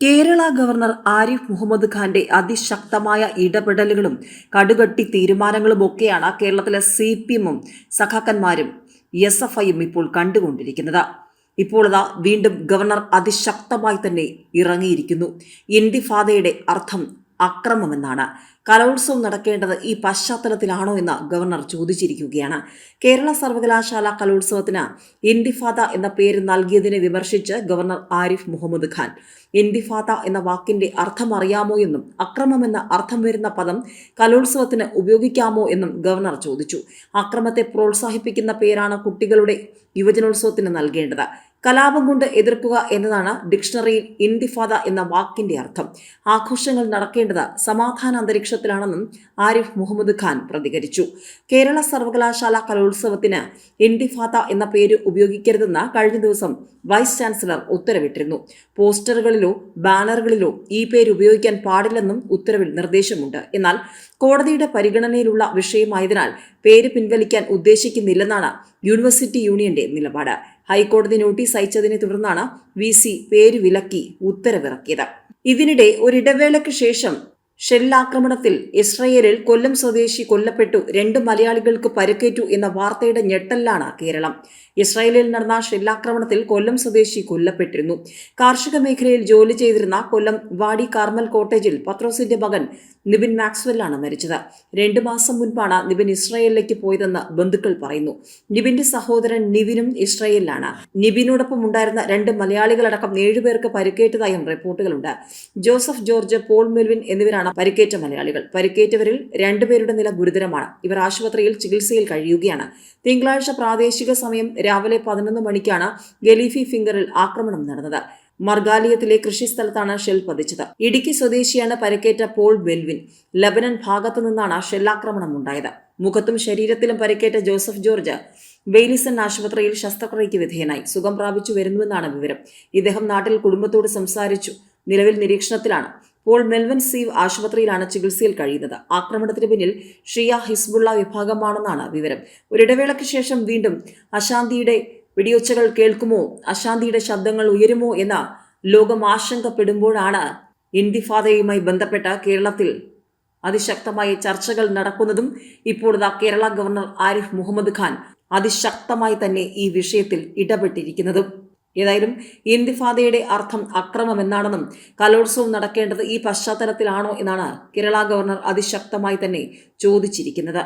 Kerala governor Arif Muhammad ഖാന്റെ അതിശക്തമായ ഇടപെടലുകളും കടുകട്ടി തീരുമാനങ്ങളും ഒക്കെയാണ് കേരളത്തിലെ സി പി എമ്മും സഖാക്കന്മാരും എസ് എഫ് ഐയും ഇപ്പോൾ കണ്ടുകൊണ്ടിരിക്കുന്നത്. ഇപ്പോൾ ഇതാ വീണ്ടും ഗവർണർ അതിശക്തമായി തന്നെ ഇറങ്ങിയിരിക്കുന്നു. ഇന്തിഫാദയുടെ അർത്ഥം അക്രമമെന്നാണ്. കലോത്സവം നടക്കേണ്ടത് ഈ പശ്ചാത്തലത്തിലാണോ എന്ന് ഗവർണർ ചോദിച്ചിരിക്കുകയാണ്. കേരള സർവകലാശാല കലോത്സവത്തിന് ഇൻഡിഫാത എന്ന പേര് നൽകിയതിനെ വിമർശിച്ച് ഗവർണർ ആരിഫ് മുഹമ്മദ് ഖാൻ. ഇൻഡിഫാത എന്ന വാക്കിന്റെ അർത്ഥം അറിയാമോ എന്നും അക്രമമെന്ന അർത്ഥം വരുന്ന പദം കലോത്സവത്തിന് ഉപയോഗിക്കാമോ എന്നും ഗവർണർ ചോദിച്ചു. അക്രമത്തെ പ്രോത്സാഹിപ്പിക്കുന്ന പേരാണ് കുട്ടികളുടെ യുവജനോത്സവത്തിന് നൽകേണ്ടത്. കലാപം കൊണ്ട് എതിർക്കുക എന്നതാണ് ഡിക്ഷണറിയിൽ ഇന്തിഫാദ എന്ന വാക്കിന്റെ അർത്ഥം. ആഘോഷങ്ങൾ നടക്കേണ്ടത് സമാധാന അന്തരീക്ഷത്തിലാണെന്നും ആരിഫ് മുഹമ്മദ് ഖാൻ പ്രതികരിച്ചു. കേരള സർവകലാശാല കലോത്സവത്തിന് ഇന്തിഫാദ എന്ന പേര് ഉപയോഗിക്കരുതെന്ന് കഴിഞ്ഞ ദിവസം വൈസ് ചാൻസലർ ഉത്തരവിട്ടിരുന്നു. പോസ്റ്ററുകളിലോ ബാനറുകളിലോ ഈ പേര് ഉപയോഗിക്കാൻ പാടില്ലെന്നും ഉത്തരവിൽ നിർദ്ദേശമുണ്ട്. എന്നാൽ കോടതിയുടെ പരിഗണനയിലുള്ള വിഷയമായതിനാൽ പേര് പിൻവലിക്കാൻ ഉദ്ദേശിക്കുന്നില്ലെന്നാണ് യൂണിവേഴ്സിറ്റി യൂണിയന്റെ നിലപാട്. ഹൈക്കോടതി നോട്ടീസ് അയച്ചതിനെ തുടർന്നാണ് വി സി പേര് വിലക്കി ഉത്തരവിറക്കിയത്. ഇതിനിടെ ഒരിടവേളയ്ക്ക് ശേഷം ഷെല്ലാക്രമണത്തിൽ ഇസ്രയേലിൽ കൊല്ലം സ്വദേശി കൊല്ലപ്പെട്ടു രണ്ട് മലയാളികൾക്ക് പരിക്കേറ്റു എന്ന വാർത്തയുടെ ഞെട്ടലിലാണ് കേരളം. ഇസ്രായേലിൽ നടന്ന ഷെല്ലാക്രമണത്തിൽ കൊല്ലം സ്വദേശി കൊല്ലപ്പെട്ടിരുന്നു. കാർഷിക മേഖലയിൽ ജോലി ചെയ്തിരുന്ന കൊല്ലം വാടി കാർമൽ കോട്ടേജിൽ പത്രോസിന്റെ മകൻ നിബിൻ മാക്സ്വെല്ലാണ് മരിച്ചത്. രണ്ടു മാസം മുൻപാണ് നിബിൻ ഇസ്രായേലിലേക്ക് പോയതെന്ന് ബന്ധുക്കൾ പറയുന്നു. നിബിന്റെ സഹോദരൻ നിവിനും ഇസ്രായേലിലാണ്. നിബിനോടൊപ്പം ഉണ്ടായിരുന്ന രണ്ട് മലയാളികളടക്കം ഏഴുപേർക്ക് പരിക്കേറ്റതായും റിപ്പോർട്ടുകളുണ്ട്. ജോസഫ് ജോർജ് പോൾ മെൽവിൻ എന്നിവരാണ് പരിക്കേറ്റ മലയാളികൾ. പരിക്കേറ്റവരിൽ രണ്ടുപേരുടെ നില ഗുരുതരമാണ്. ഇവർ ആശുപത്രിയിൽ ചികിത്സയിൽ കഴിയുകയാണ്. തിങ്കളാഴ്ച പ്രാദേശിക സമയം രാവിലെ പതിനൊന്ന് മണിക്കാണ് ഗലീഫി ഫിംഗറിൽ ആക്രമണം നടന്നത്. മർഗാലിയത്തിലെ കൃഷിസ്ഥലത്താണ് ഷെൽ പതിച്ചത്. ഇടുക്കി സ്വദേശിയാണ് പരിക്കേറ്റ പോൾ ബെൽവിൻ. ലബനൻ ഭാഗത്തു നിന്നാണ് ഷെല്ലാക്രമണം ഉണ്ടായത്. മുഖത്തും ശരീരത്തിലും പരിക്കേറ്റ ജോസഫ് ജോർജ് വെയിലിസൺ ആശുപത്രിയിൽ ശസ്ത്രക്രിയയ്ക്ക് വിധേയനായി. സുഖം പ്രാപിച്ചു വരുന്നുവെന്നാണ് വിവരം. ഇദ്ദേഹം നാട്ടിൽ കുടുംബത്തോട് സംസാരിച്ചു. നിലവിൽ നിരീക്ഷണത്തിലാണ്. പോൾ മെൽവൻ സീവ് ആശുപത്രിയിലാണ് ചികിത്സയിൽ കഴിയുന്നത്. ആക്രമണത്തിന് പിന്നിൽ ഷിയ ഹിസ്ബുള്ള വിഭാഗമാണെന്നാണ് വിവരം. ഒരിടവേളയ്ക്ക് ശേഷം വീണ്ടും അശാന്തിയുടെ വെടിയൊച്ചകൾ കേൾക്കുമോ? അശാന്തിയുടെ ശബ്ദങ്ങൾ ഉയരുമോ എന്ന ലോകം ആശങ്കപ്പെടുമ്പോഴാണ് ഇന്തിഫാദയുമായി ബന്ധപ്പെട്ട കേരളത്തിൽ അതിശക്തമായ ചർച്ചകൾ നടക്കുന്നതും ഇപ്പോൾ ഇതാ കേരള ഗവർണർ ആരിഫ് മുഹമ്മദ് ഖാൻ അതിശക്തമായി തന്നെ ഈ വിഷയത്തിൽ ഇടപെട്ടിരിക്കുന്നതും. ഏതായാലും ഇന്തിഫാദയുടെ അർത്ഥം അക്രമം എന്നാണെന്നും കലോത്സവം നടക്കേണ്ടത് ഈ പശ്ചാത്തലത്തിലാണോ എന്നാണ് കേരള ഗവർണർ അതിശക്തമായി തന്നെ ചോദിച്ചിരിക്കുന്നത്.